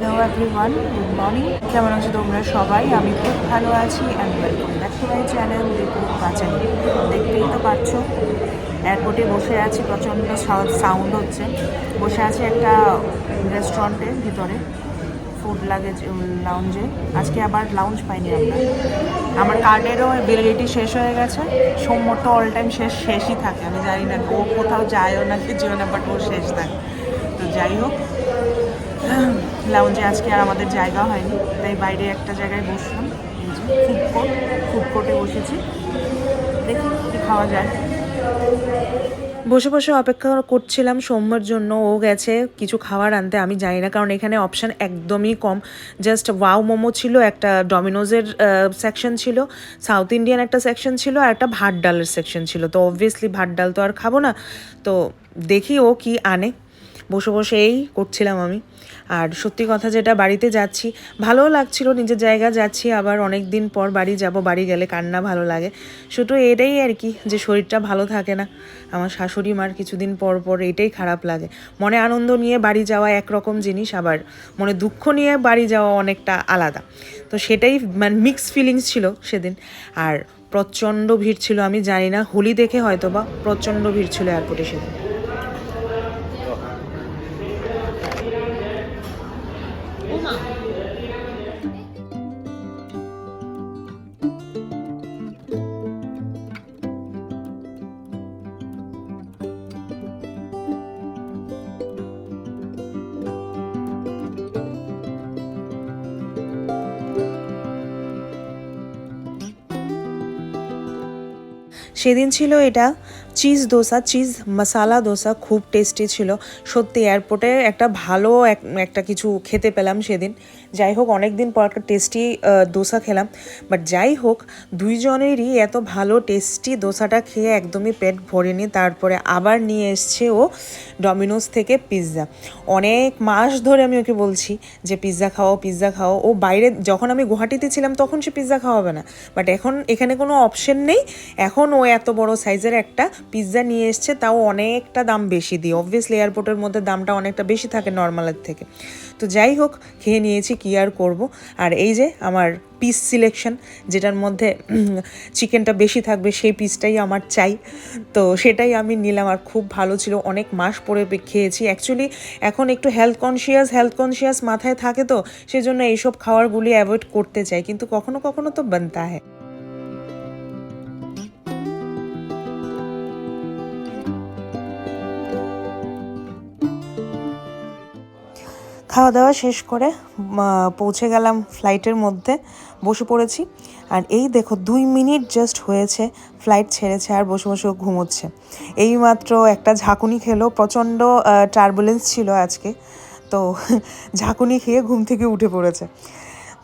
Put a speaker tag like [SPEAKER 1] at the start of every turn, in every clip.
[SPEAKER 1] Hello everyone good morning কেমন আছো তোমরা সবাই? আমি খুব ভালো আছি and welcome back to my channel Dipu পাচানি দেখতেই তো পাচ্ছ এয়ারপোর্টে বসে আছি, প্রচণ্ড সাউন্ড হচ্ছে। বসে আছি একটা রেস্টুরেন্টের ভিতরে ফুড লাগেজ লাউঞ্জে আজকে আবার লাউঞ্জ পাইনি আমরা। আমার কার্ডেরও ভ্যালিডিটি শেষ হয়ে গেছে। সোমবার তো অল টাইম শেষ, শেষই থাকে। আমি জানি না ও কোথাও যায়ও না, কিছুও না বাট ও শেষ থাকে। তো যাই হোক। লাউঞ্জে আজকে আর আমাদের জায়গা হয়নি, তাই বাইরে একটা জায়গায় বসলাম। ফুড কোর্ট বসেছি। দেখি কি খাওয়া যায়। বসে বসে অপেক্ষা করছিলাম সৌম্যর জন্য, ও গেছে কিছু খাবার আনতে, আমি জানি না, কারণ এখানে অপশান একদমই কম। জাস্ট ওয়াও মোমো ছিল, একটা ডমিনোজের সেকশন ছিল সাউথ ইন্ডিয়ান একটা সেকশন ছিল, আর একটা ভাত ডালের সেকশন ছিল। তো অবভিয়াসলি ভাত ডাল তো আর খাব না। তো দেখি ও কি আনে। বসে বসে এই করছিলাম আমি। আর সত্যি কথা যেটা, বাড়িতে যাচ্ছি। ভালোও লাগছিল, নিজের জায়গা যাচ্ছি, আবার অনেক দিন পর বাড়ি যাব, বাড়ি গেলে কান্না ভালো লাগে। শুধু এটাই আর কি, যে শরীরটা ভালো থাকে না। আমার শাশুড়ি মার কিছুদিন পর পর এটাই খারাপ লাগে। মনে আনন্দ নিয়ে বাড়ি যাওয়া একরকম জিনিস, আবার মনে দুঃখ নিয়ে বাড়ি যাওয়া অনেকটা আলাদা। তো সেটাই মানে মিক্স ফিলিংস ছিল সেদিন। আর প্রচণ্ড ভিড় ছিল, আমি জানি না, হোলি দেখে হয়তো বা প্রচণ্ড ভিড় ছিল এয়ারপোর্টে সেদিন। সেদিন ছিল এটা চিজ দোসা, চিজ মশালা দোসা খুব টেস্টি ছিল। সত্যি এয়ারপোর্টে একটা ভালো এক, একটা কিছু খেতে পেলাম সেদিন। যাই হোক অনেক দিন পর একটা টেস্টি দোসা খেলাম। বাট যাই হোক, দুইজনেরই এত ভালো টেস্টি দোসাটা খেয়ে একদমই পেট ভরেনি। তারপরে আবার নিয়ে এসছে ও ডমিনোস থেকে পিৎজা অনেক মাস ধরে আমি ওকে বলছি যে পিৎজা খাও পিৎজা খাও। ও বাইরে, যখন আমি গুয়াহাটিতে ছিলাম, তখন সে পিৎজা খাওয়াবে না। বাট এখন এখানে কোনো অপশন নেই। এখন ও এত বড় সাইজের একটা পিৎজা নিয়ে এসছে, তাও অনেকটা দাম বেশি দিয়ে। অবভিয়াসলি এয়ারপোর্টের মধ্যে দামটা অনেকটা বেশি থাকে নর্মালের থেকে। তো যাই হোক, খেয়ে নিয়েছি, কী আর করব? আর এই যে আমার পিস সিলেকশন যেটার মধ্যে চিকেনটা বেশি থাকবে, সেই পিসটাই আমার চাই। তো সেটাই আমি নিলাম, আর খুব ভালো ছিল। অনেক মাস পরে খেয়েছি। অ্যাকচুয়ালি এখন একটু হেলথ কনসিয়াস হেলথ কনসিয়াস মাথায় থাকে তো, সেজন্য এইসব খাবারগুলি অ্যাভয়েড করতে চাই। কিন্তু কখনো কখনো তো বানতা হ্যাঁ খাওয়া দাওয়া শেষ করে পৌঁছে গেলাম ফ্লাইটের মধ্যে, বসে পড়েছি। আর এই দেখো, দুই মিনিট জাস্ট হয়েছে ফ্লাইট ছেড়েছে আর বসে বসে ঘুমোচ্ছে। এই মাত্র একটা ঝাঁকুনি খেলো, প্রচণ্ড টার্বুলেন্স ছিল আজকে। তো ঝাঁকুনি খেয়ে ঘুম থেকে উঠে পড়েছে।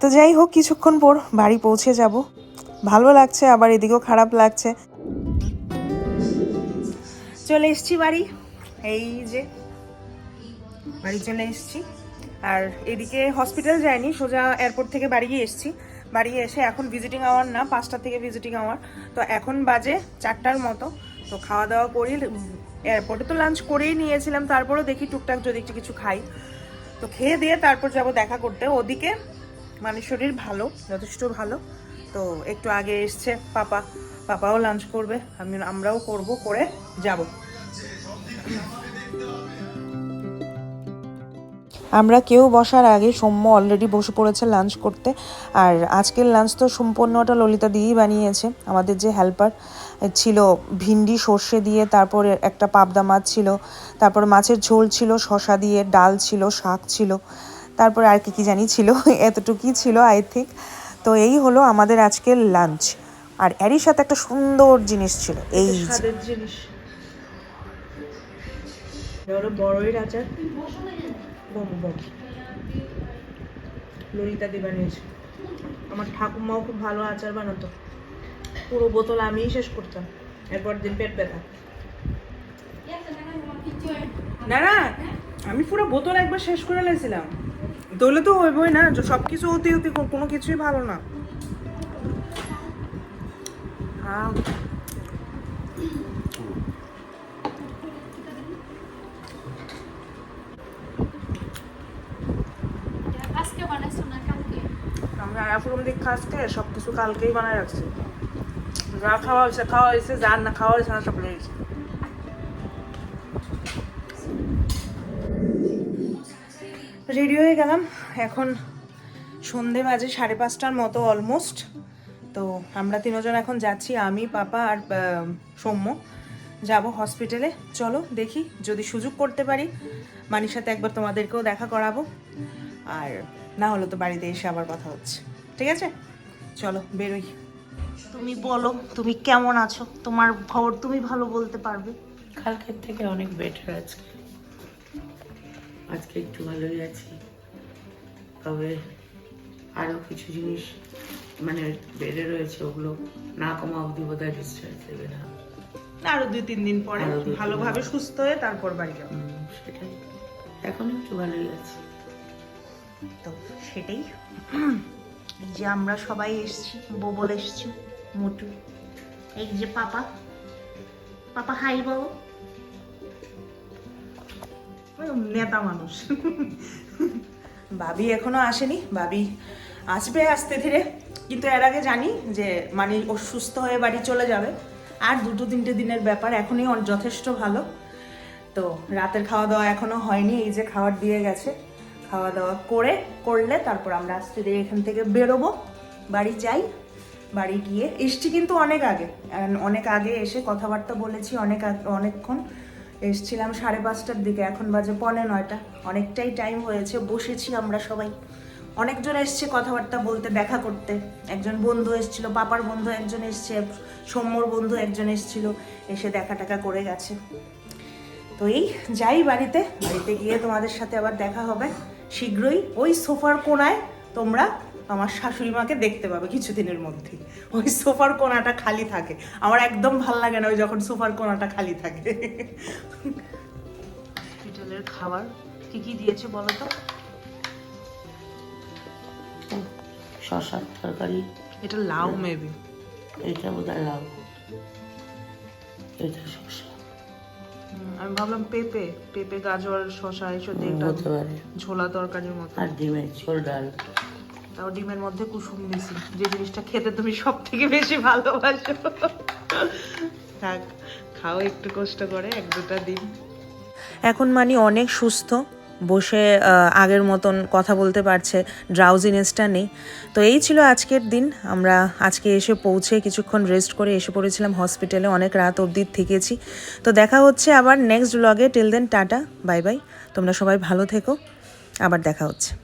[SPEAKER 1] তো যাই হোক, কিছুক্ষণ পর বাড়ি পৌঁছে যাব। ভালো লাগছে, আবার এদিকেও খারাপ লাগছে। চলে এসছি বাড়ি। এই যে, বাড়ি চলে এসছি। আর এদিকে হসপিটাল যায়নি, সোজা এয়ারপোর্ট থেকে বাড়ি গিয়ে এসছি। বাড়ি এসে এখন ভিজিটিং আওয়ার না পাঁচটা থেকে ভিজিটিং আওয়ার তো এখন বাজে চারটার মতো। তো খাওয়া দাওয়া করি এয়ারপোর্টে তো লাঞ্চ করেই নিয়েছিলাম, তারপরেও দেখি টুকটাক যদি একটু কিছু খাই। তো খেয়ে দিয়ে তারপর যাব দেখা করতে। ওদিকে মানে শরীর ভালো, যথেষ্ট ভালো। তো একটু আগে এসছে পাপা। পাপাও লাঞ্চ করবে। আমি, আমরাও করব, করে যাব। আমরা কেউ বসার আগে সৌম্য অলরেডি বসে পড়েছে লাঞ্চ করতে। আর আজকের লাঞ্চ তো সম্পূর্ণটা ললিতা দিয়েই বানিয়েছে। আমাদের যে হেল্পার ছিল ভিন্ডি সর্ষে দিয়ে তারপর একটা পাবদা মাছ ছিল তারপর মাছের ঝোল ছিল শশা দিয়ে ডাল ছিল শাক ছিল তারপর আর কি কি জানি ছিল এতটুকুই ছিল আই থিঙ্ক তো এই হলো আমাদের আজকের লাঞ্চ আর এরই সাথে একটা সুন্দর জিনিস ছিল এই জিনিস। বড়ই আচার বম ললিতা দি বানিয়েছে আমার ঠাকুমাও খুব ভালো আচার বানাতো। পুরো বোতল আমিই শেষ করতাম। এরপর দিন পেট ব্যথা। না না, আমি পুরো বোতল একবার শেষ করে নিয়েছিলাম। দলে তো হইবই না সব কিছু অতি অতি কোনো কিছুই ভালো না। হ্যাঁ
[SPEAKER 2] আজকে বানাইছো না কালকে?
[SPEAKER 1] আমি আয়াপুরম দীক্ষা আজকে সব কিছু কালকেই বানায় রাখছি। যা খাওয়া হয়েছে খাওয়া হয়েছে যার না খাওয়া হয়েছে, না সব লেগেছে। রেডি হয়ে গেলাম। এখন সন্ধে বাজে সাড়ে পাঁচটার মতো অলমোস্ট। তো আমরা তিনজন এখন যাচ্ছি, আমি, পাপা আর সৌম্য। যাব হসপিটালে। চলো দেখি, যদি সুযোগ করতে পারি, মানির সাথে একবার তোমাদেরকেও দেখা করাবো। আর না হলে তো বাড়িতে এসে আবার কথা হচ্ছে। ঠিক আছে? চলো বেরোই। তুমি বলো তুমি কেমন আছো? তোমার খবর তুমি ভালো বলতে পারবে।
[SPEAKER 3] কালকের থেকে অনেক বেটার আজকে। আজকে একটু ভালোই আছি। তবে আরও কিছু জিনিস মানে বেড়ে রয়েছে ওগুলো না কমা অবধি বোধ হয় ডিসচার্জ দেবে না।
[SPEAKER 1] আরও দুই তিন দিন পরে ভালোভাবে সুস্থ হয়ে তারপর বাড়ি যাব।
[SPEAKER 3] সেটাই। এখন একটু ভালোই আছি।
[SPEAKER 1] তো সেটাই। এই যে আমরা সবাই এসছি, ববল এসছি, মোটু। এই যে পাপা। পাপা, হাই বাবু নেতা মানুষ। ভাবি এখনও আসেনি। ভাবি আসবে আস্তে ধীরে। কিন্তু এর আগে জানি যে মানে ও সুস্থ হয়ে বাড়ি চলে যাবে। আর দুটো তিনটে দিনের ব্যাপার এখনই যথেষ্ট ভালো। তো রাতের খাওয়া দাওয়া এখনও হয়নি। এই যে খাবার দিয়ে গেছে। খাওয়া দাওয়া করে, করলে তারপর আমরা ধীরে এখান থেকে বেরোবো, বাড়ি যাই, বাড়ি গিয়ে, এসছি কিন্তু অনেক আগে অনেক আগে এসে কথাবার্তা বলেছি অনেক অনেকক্ষণ, এসছিলাম সাড়ে পাঁচটার দিকে, এখন বাজে পনে নয়টা, অনেকটাই টাইম হয়েছে, বসেছি আমরা সবাই। অনেকজন এসছে কথাবার্তা বলতে, দেখা করতে, একজন বন্ধু এসেছিল, পাপার বন্ধু একজন এসছে, সৌম্যর বন্ধু একজন এসেছিল, এসে দেখা টাকা করে গেছে। তো এই, যাই বাড়িতে বাড়িতে গিয়ে তোমাদের সাথে আবার দেখা হবে। শীঘ্রই ওই সোফার কোনায় তোমরা আমার শাশুড়ি মাকে দেখতে পাবে কিছুদিনের মধ্যে ওই সোফার কোনাটা খালি থাকে। আমার একদম ভালো লাগে না ওই যখন সোফার কোনাটা খালি থাকে। হসপিটালের খাবার কি কি দিয়েছে বলো তো?
[SPEAKER 3] শশার তরকারি।
[SPEAKER 1] এটা লাউ মেবি
[SPEAKER 3] এটা বোধ হয় লাউ। এটা শশা।
[SPEAKER 1] আমি ভাবলাম পেঁপে পেঁপে গাজর শশা এসব দিয়ে একটা
[SPEAKER 3] হতে পারে।
[SPEAKER 1] ঝোলা তরকারির মতো।
[SPEAKER 3] আর ডিমের ঝোল ডাল।
[SPEAKER 1] তাও ডিমের মধ্যে কুসুম দিছি। যে জিনিসটা খেতে তুমি সব থেকে বেশি ভালোবাসো। থাক খাও একটু কষ্ট করে এক দুটা দিন এখন মানি অনেক সুস্থ। বসে আগের মতন কথা বলতে পারছে ড্রাউজিনেসটা নেই। তো এই ছিল আজকের দিন। আমরা আজকে এসে পৌঁছে কিছুক্ষণ রেস্ট করে এসে পড়েছিলাম হসপিটালে অনেক রাত অবধি থেকেছি। তো দেখা হচ্ছে আবার নেক্সট ব্লগে till then tata bye bye তোমরা সবাই ভালো থেকো। আবার দেখা হচ্ছে।